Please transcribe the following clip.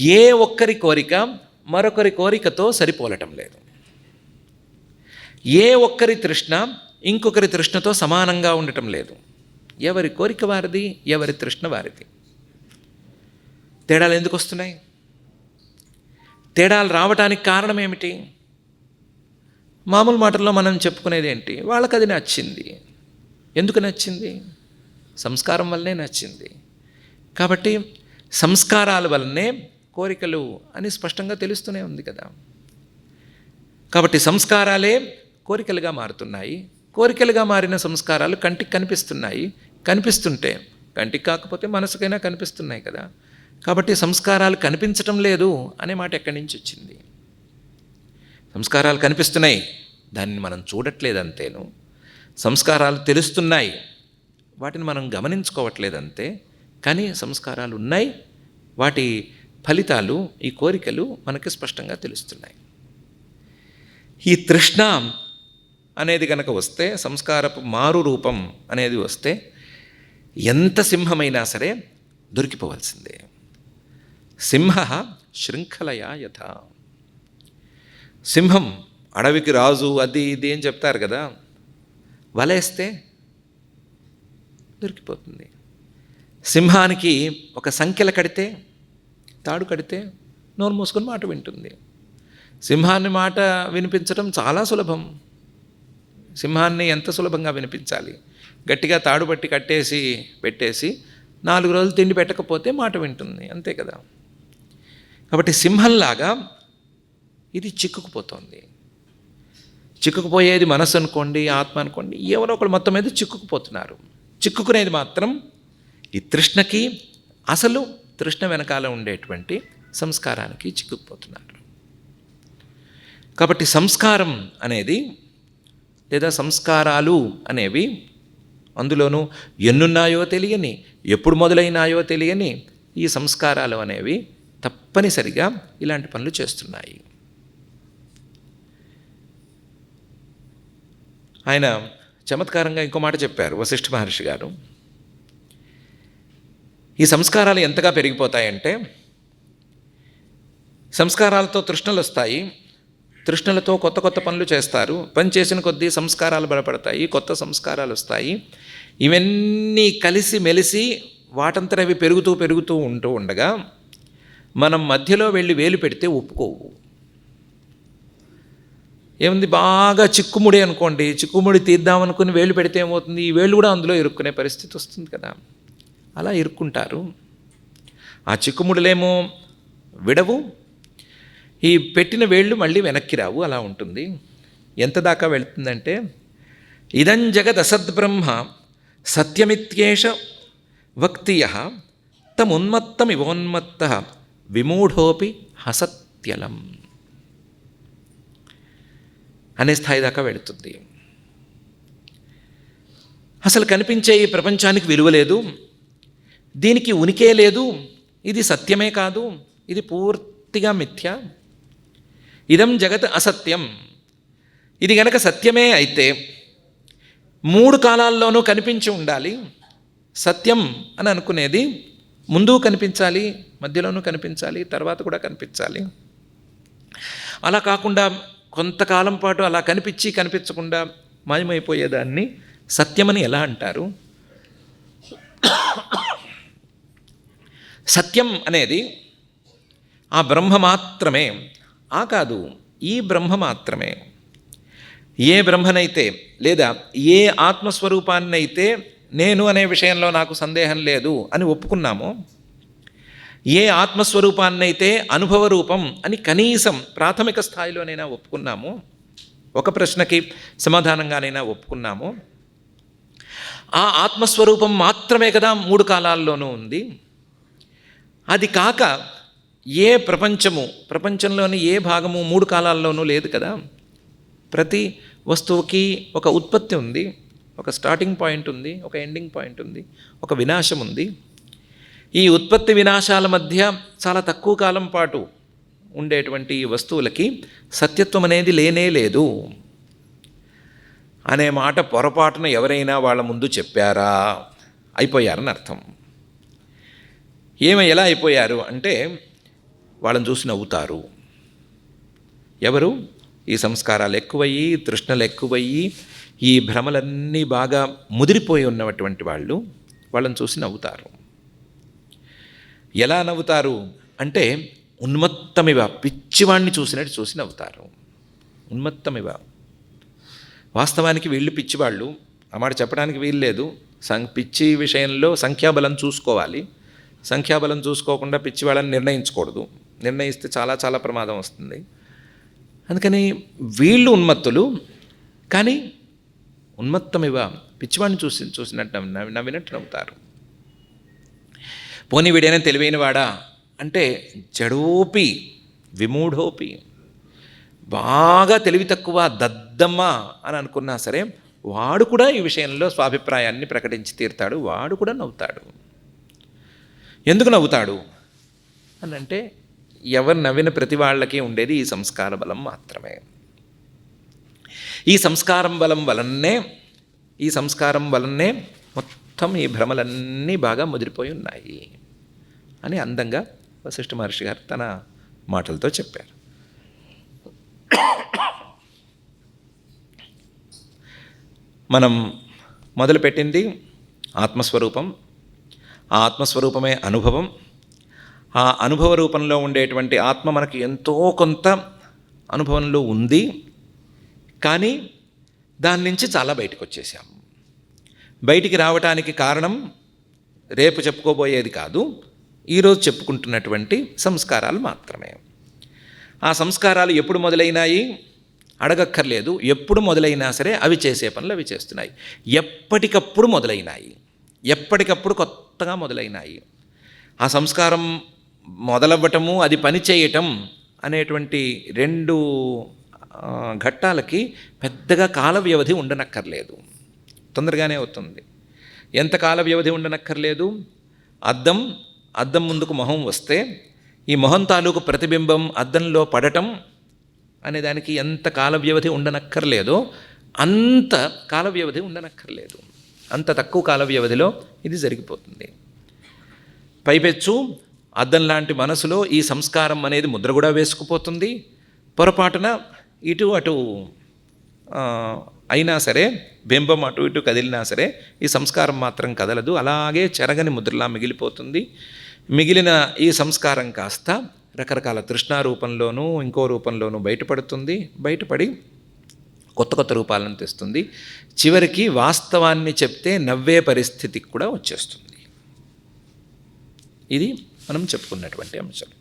ఏ ఒక్కరి కోరిక మరొకరి కోరికతో సరిపోలటం లేదు. ఏ ఒక్కరి తృష్ణ ఇంకొకరి తృష్ణతో సమానంగా ఉండటం లేదు. ఎవరి కోరిక వారిది ఎవరి తృష్ణ వారిది. తేడాలు ఎందుకు వస్తున్నాయి? తేడాలు రావటానికి కారణం ఏమిటి? మామూలు మాటల్లో మనం చెప్పుకునేది ఏంటి? వాళ్ళకి అది నచ్చింది. ఎందుకు నచ్చింది? సంస్కారం వల్లనే నచ్చింది. కాబట్టి సంస్కారాల వల్లనే కోరికలు అని స్పష్టంగా తెలుస్తూనే ఉంది కదా. కాబట్టి సంస్కారాలే కోరికలుగా మారుతున్నాయి. కోరికలుగా మారిన సంస్కారాలు కంటికి కనిపిస్తున్నాయి. కనిపిస్తుంటే కంటికి కాకపోతే మనసుకైనా కనిపిస్తున్నాయి కదా. కాబట్టి సంస్కారాలు కనిపించటం లేదు అనే మాట ఎక్కడి నుంచి వచ్చింది? సంస్కారాలు కనిపిస్తున్నాయి. దాన్ని మనం చూడట్లేదు అంతేను సంస్కారాలు తెలుస్తున్నాయి. వాటిని మనం గమనించుకోవట్లేదంతే. కానీ సంస్కారాలు ఉన్నాయి. వాటి ఫలితాలు ఈ కోరికలు మనకి స్పష్టంగా తెలుస్తున్నాయి. ఈ తృష్ణ అనేది కనుక వస్తే సంస్కారపు మారు రూపం అనేది వస్తే ఎంత సింహమైనా సరే దొరికిపోవాల్సిందే. సింహ శృంఖలయా యథ. సింహం అడవికి రాజు అది ఇది అని చెప్తారు కదా వలేస్తే దొరికిపోతుంది. సింహానికి ఒక సంఖ్యల కడితే తాడు కడితే నోరు మూసుకొని మాట వింటుంది. సింహాన్ని మాట వినిపించడం చాలా సులభం. సింహాన్ని ఎంత సులభంగా వినిపించాలి? గట్టిగా తాడు పట్టి కట్టేసి పెట్టేసి నాలుగు రోజులు తిండి పెట్టకపోతే మాట వింటుంది. అంతే కదా? కాబట్టి సింహంలాగా ఇది చిక్కుకుపోతోంది. చిక్కుకుపోయేది మనసు అనుకోండి ఆత్మ అనుకోండి ఎవరో ఒకరు మొత్తం మీద చిక్కుకుపోతున్నారు. చిక్కుకునేది మాత్రం ఈ తృష్ణకి అసలు తృష్ణ వెనకాల ఉండేటువంటి సంస్కారానికి చిక్కుకుపోతున్నారు. కాబట్టి సంస్కారం అనేది లేదా సంస్కారాలు అనేవి అందులోనూ ఎన్నున్నాయో తెలియని ఎప్పుడు మొదలైనాయో తెలియని ఈ సంస్కారాలు అనేవి తప్పనిసరిగా ఇలాంటి పనులు చేస్తున్నాయి. ఆయన చమత్కారంగా ఇంకో మాట చెప్పారు వశిష్ఠ మహర్షి గారు. ఈ సంస్కారాలు ఎంతగా పెరిగిపోతాయంటే సంస్కారాలతో తృష్ణలు వస్తాయి తృష్ణలతో కొత్త కొత్త పనులు చేస్తారు పని చేసిన కొద్దీ సంస్కారాలు బలపడతాయి కొత్త సంస్కారాలు వస్తాయి. ఇవన్నీ కలిసి మెలిసి వాటంతట అవి పెరుగుతూ పెరుగుతూ ఉంటూ ఉండగా మనం మధ్యలో వెళ్ళి వేలు పెడితే ఒప్పుకోవు. ఏముంది? బాగా చిక్కుముడి అనుకోండి చిక్కుముడి తీద్దామనుకుని వేలు పెడితే ఏమవుతుంది? ఈ వేళ్ళు కూడా అందులో ఇరుక్కునే పరిస్థితి వస్తుంది కదా. అలా ఇరుక్కుంటారు. ఆ చిక్కుముడులేమో విడవు ఈ పెట్టిన వేళ్ళు మళ్ళీ వెనక్కి రావు అలా ఉంటుంది. ఎంత దాకా వెళుతుందంటే ఇదం జగదసద్బ్రహ్మ సత్యమిత్యేష వక్తియ తమున్మత్తమివోన్మత్త విమూఢోపి హసత్యలం. అనే స్థాయి దాకా వెళుతుంది. అసలు కనిపించే ఈ ప్రపంచానికి విలువ లేదు. దీనికి ఉనికే లేదు. ఇది సత్యమే కాదు. ఇది పూర్తిగా మిథ్య. ఇదం జగత్ అసత్యం. ఇది గనక సత్యమే అయితే మూడు కాలాల్లోనూ కనిపించి ఉండాలి. సత్యం అని అనుకునేది ముందు కనిపించాలి మధ్యలోనూ కనిపించాలి తర్వాత కూడా కనిపించాలి. అలా కాకుండా కొంతకాలం పాటు అలా కనిపించి కనిపించకుండా మాయమైపోయేదాన్ని సత్యమని ఎలా అంటారు? సత్యం అనేది ఆ బ్రహ్మ మాత్రమే. ఆ కాదు ఈ బ్రహ్మ మాత్రమే. ఏ బ్రహ్మనైతే లేదా ఏ ఆత్మస్వరూపాన్నైతే నేను అనే విషయంలో నాకు సందేహం లేదు అని ఒప్పుకున్నామో ఏ ఆత్మస్వరూపాన్నైతే అనుభవ రూపం అని కనీసం ప్రాథమిక స్థాయిలోనైనా ఒప్పుకున్నాము ఒక ప్రశ్నకి సమాధానంగానైనా ఒప్పుకున్నాము ఆ ఆత్మస్వరూపం మాత్రమే కదా మూడు కాలాల్లోనూ ఉంది. అది కాక ఏ ప్రపంచము ప్రపంచంలోని ఏ భాగము మూడు కాలాల్లోనూ లేదు కదా? ప్రతి వస్తువుకి ఒక ఉత్పత్తి ఉంది ఒక స్టార్టింగ్ పాయింట్ ఉంది ఒక ఎండింగ్ పాయింట్ ఉంది ఒక వినాశం ఉంది. ఈ ఉత్పత్తి వినాశాల మధ్య చాలా తక్కువ కాలం పాటు ఉండేటువంటి వస్తువులకి సత్యత్వం అనేది లేనే లేదు. అనే మాట పొరపాటున ఎవరైనా వాళ్ళ ముందు చెప్పారా? అయిపోయారని అర్థం. ఏమి ఎలా అయిపోయారు అంటే వాళ్ళని చూసి నవ్వుతారు. ఎవరు? ఈ సంస్కారాలు ఎక్కువయ్యి తృష్ణలు ఎక్కువయ్యి ఈ భ్రమలన్నీ బాగా ముదిరిపోయి ఉన్నటువంటి వాళ్ళు వాళ్ళని చూసి నవ్వుతారు. ఎలా నవ్వుతారు అంటే ఉన్మత్తమివ పిచ్చివాణ్ణి చూసినట్టు చూసి నవ్వుతారు. ఉన్మత్తమివ. వాస్తవానికి వీళ్ళు పిచ్చివాళ్ళు. ఆ మాట చెప్పడానికి వీలు లేదు సం పిచ్చి విషయంలో సంఖ్యాబలం చూసుకోవాలి. సంఖ్యాబలం చూసుకోకుండా పిచ్చివాళ్ళని నిర్ణయించకూడదు. నిర్ణయిస్తే చాలా చాలా ప్రమాదం వస్తుంది. అందుకని వీళ్ళు ఉన్మత్తులు కానీ ఉన్మత్తమివ పిచ్చివాడిని చూసి చూసినట్టు నవ్వి నవ్వినట్టు నవ్వుతారు. పోనీ వీడైనా తెలివైనవాడా? అంటే జడోపి విమూఢోపి. బాగా తెలివి తక్కువ దద్దమ్మ అని అనుకున్నా సరే వాడు కూడా ఈ విషయంలో స్వాభిప్రాయాన్ని ప్రకటించి తీరుతాడు వాడు కూడా నవ్వుతాడు. ఎందుకు నవ్వుతాడు? అని అంటే ఎవరు నవ్విన ప్రతి వాళ్ళకి ఉండేది ఈ సంస్కార బలం మాత్రమే. ఈ సంస్కారం బలం వలనే ఈ సంస్కారం వలనే మొత్తం ఈ భ్రమలన్నీ బాగా ముదిరిపోయి ఉన్నాయి అని అందంగా వశిష్ఠ మహర్షి గారు తన మాటలతో చెప్పారు. మనం మొదలుపెట్టింది ఆత్మస్వరూపం ఆ ఆత్మస్వరూపమే అనుభవం. ఆ అనుభవ రూపంలో ఉండేటువంటి ఆత్మ మనకి ఎంతో కొంత అనుభవంలో ఉంది. కానీ దాని నుంచి చాలా బయటకు వచ్చేసాం. బయటికి రావటానికి కారణం రేపు చెప్పుకోబోయేది కాదు. ఈరోజు చెప్పుకుంటున్నటువంటి సంస్కారాలు మాత్రమే. ఆ సంస్కారాలు ఎప్పుడు మొదలైనాయి? అడగక్కర్లేదు. ఎప్పుడు మొదలైనా సరే అవి చేసే పనులు అవి చేస్తున్నాయి. ఎప్పటికప్పుడు మొదలైనాయి. ఎప్పటికప్పుడు కొత్తగా మొదలైనాయి. ఆ సంస్కారం మొదలవ్వటము అది పని చేయటం అనేటువంటి రెండు ఘట్టాలకి పెద్దగా కాల వ్యవధి ఉండనక్కర్లేదు. తొందరగానే అవుతుంది. ఎంత కాల వ్యవధి ఉండనక్కర్లేదు? అద్దం అద్దం ముందుకు మొహం వస్తే ఈ మొహం తాలూకు ప్రతిబింబం అద్దంలో పడటం అనే దానికి ఎంత కాల వ్యవధి ఉండనక్కర్లేదో అంత కాల వ్యవధి ఉండనక్కర్లేదు. అంత తక్కువ కాల వ్యవధిలో ఇది జరిగిపోతుంది. పైపెచ్చు అద్దం లాంటి మనసులో ఈ సంస్కారం అనేది ముద్ర కూడా వేసుకుపోతుంది. పొరపాటున ఇటు అటు అయినా సరే బింబం అటు ఇటు కదిలినా సరే ఈ సంస్కారం మాత్రం కదలదు. అలాగే చెరగని ముద్రలా మిగిలిపోతుంది. మిగిలిన ఈ సంస్కారం కాస్త రకరకాల తృష్ణా రూపంలోనూ ఇంకో రూపంలోనూ బయటపడుతుంది. బయటపడి కొత్త కొత్త రూపాలను తెస్తుంది. చివరికి వాస్తవాన్ని చెప్తే నవ్వే పరిస్థితికి కూడా వచ్చేస్తుంది. ఇది మనం చెప్పుకున్నటువంటి అంశం.